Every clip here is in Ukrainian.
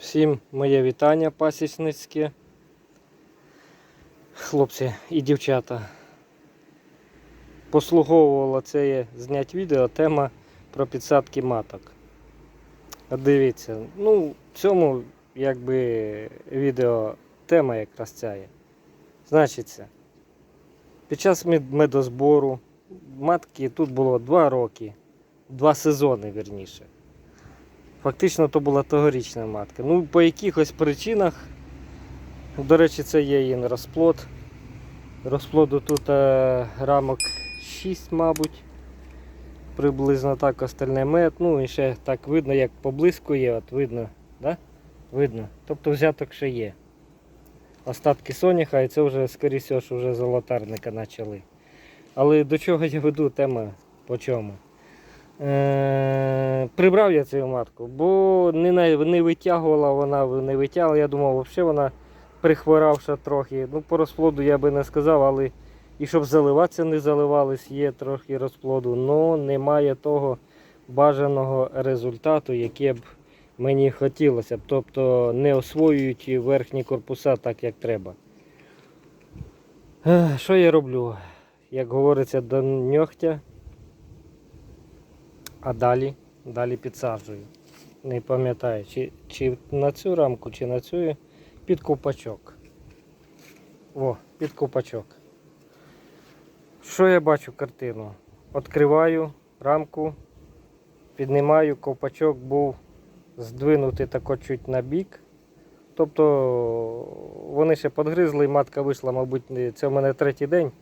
Всім моє вітання пасічницьке. Хлопці і дівчата. Послуговувала це знять відео тема про підсадки маток. Дивіться, ну в цьому якби відео тема якраз ця є. Значиться, під час медозбору матки тут було 2 роки, 2 сезони вірніше. Фактично то була тогорічна матка. Ну, по якихось причинах, до речі, це є її розплод. Розплоду тут е, рамок 6, мабуть. Приблизно так остальне мед. Ну і ще так видно, як поблискує, от видно, да? Видно. Тобто взяток ще є. Остатки соняха, і це вже, скоріше вже золотарника почали. Але до чого я веду тема по чому? Е, прибрав я цю матку, бо не, не витягувала вона, не витягувала. Я думав, взагалі вона прихворавша трохи. Ну, по розплоду я би не сказав, але і щоб заливатися не заливались, є трохи розплоду. але немає того бажаного результату, яке б мені хотілося. Тобто не освоюють верхні корпуса так, як треба. Що я роблю? Як говориться, до ньогтя. А далі, далі підсаджую. Не пам'ятаю, чи, чи на цю рамку, чи на цю під ковпачок. О, під ковпачок. Що я бачу картину? Відкриваю рамку, піднімаю, ковпачок був здвинутий тако чуть на бік. Тобто вони ще підгризли матка вийшла, мабуть, це в мене третій день.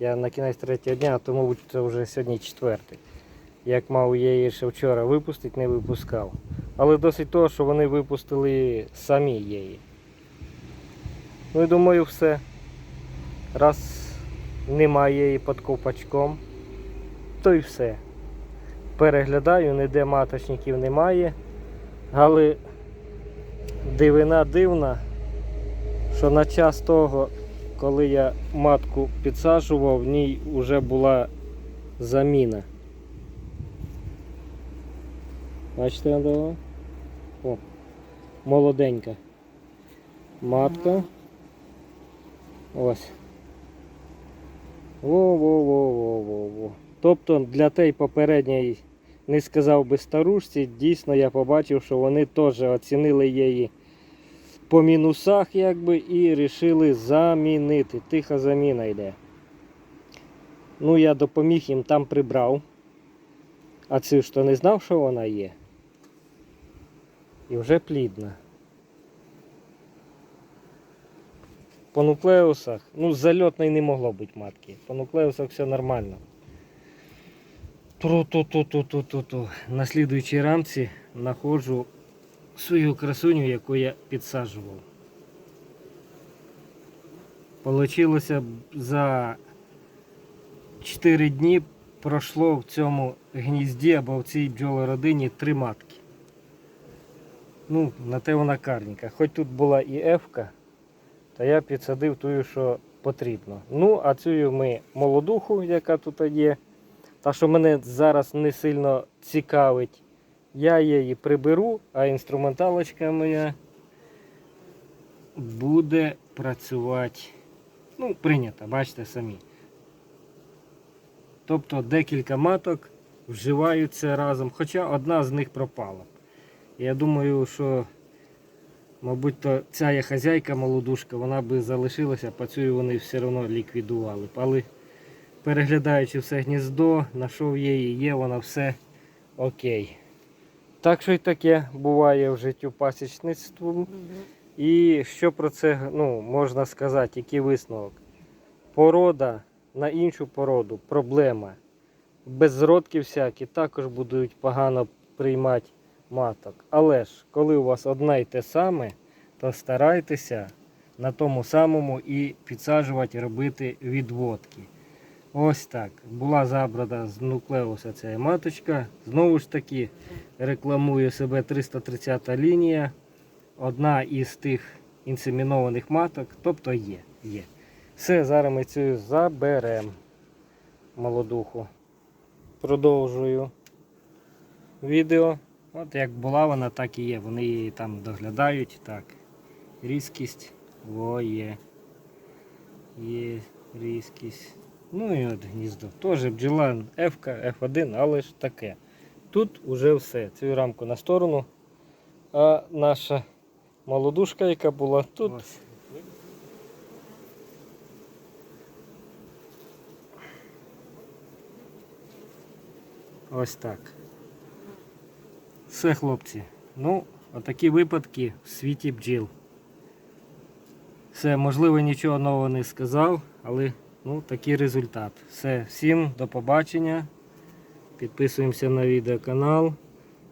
Я на кінець третього дня, то, мабуть, це вже сьогодні четвертий як мав я її ще вчора випустити, не випускав. Але досить того, що вони випустили самі її. Ну і думаю, все. Раз немає її під ковпачком, то й все. Переглядаю, ніде маточників немає. Але дивина дивна, що на час того, коли я матку підсаджував, в ній вже була заміна. Бачите, Андова? О, молоденька. Матка. Ось. Во-во-во-во-во-во. Тобто для тієї попередньої, не сказав би старушці, дійсно я побачив, що вони теж оцінили її по мінусах якби і вирішили замінити. Тиха заміна йде. Ну, я допоміг їм там прибрав. А цю ж то не знав, що вона є. І вже плідна. По нуклеусах, ну зальотної не могло бути матки. По нуклеусах все нормально. Тру-ту-ту-ту-ту-ту-ту. На слідуючій рамці знаходжу свою красуню, яку я підсаджував. Получилося за 4 дні пройшло в цьому гнізді або в цій бджолородині три матки. Ну, на те вона карніка. Хоч тут була і ефка, то я підсадив ту, що потрібно. Ну, а цю ми молодуху, яка тут є, та що мене зараз не сильно цікавить, я її приберу, а інструменталочка моя буде працювати. Ну, прийнята, бачите самі. Тобто декілька маток вживаються разом, хоча одна з них пропала. Я думаю, що, мабуть, то ця є хазяйка молодушка, вона би залишилася, по цю вони все одно ліквідували. Але переглядаючи все гніздо, знайшов її, є вона все окей. Так що й таке буває в життю пасічництву. І що про це ну, можна сказати, який висновок? Порода на іншу породу проблема. Безродки всякі також будуть погано приймати маток. Але ж, коли у вас одне й те саме, то старайтеся на тому самому і підсаджувати, робити відводки. Ось так. Була забрана з нуклеуса ця маточка. Знову ж таки, рекламує себе 330 лінія. Одна із тих інсемінованих маток, тобто є. є. Все, зараз ми цю заберемо молодуху. Продовжую відео. От як була вона, так і є. Вони її там доглядають. Так. Різкість. О, є. Є різкість. Ну і от гніздо. Теж бджола F, F1, але ж таке. Тут уже все. Цю рамку на сторону. А наша молодушка, яка була тут. Ось так. Все, хлопці. Ну, отакі випадки в світі бджіл. Все, можливо, нічого нового не сказав, але ну, такий результат. Все, всім до побачення. Підписуємося на відеоканал,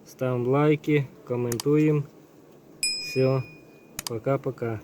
ставимо лайки, коментуємо. Все, пока-пока.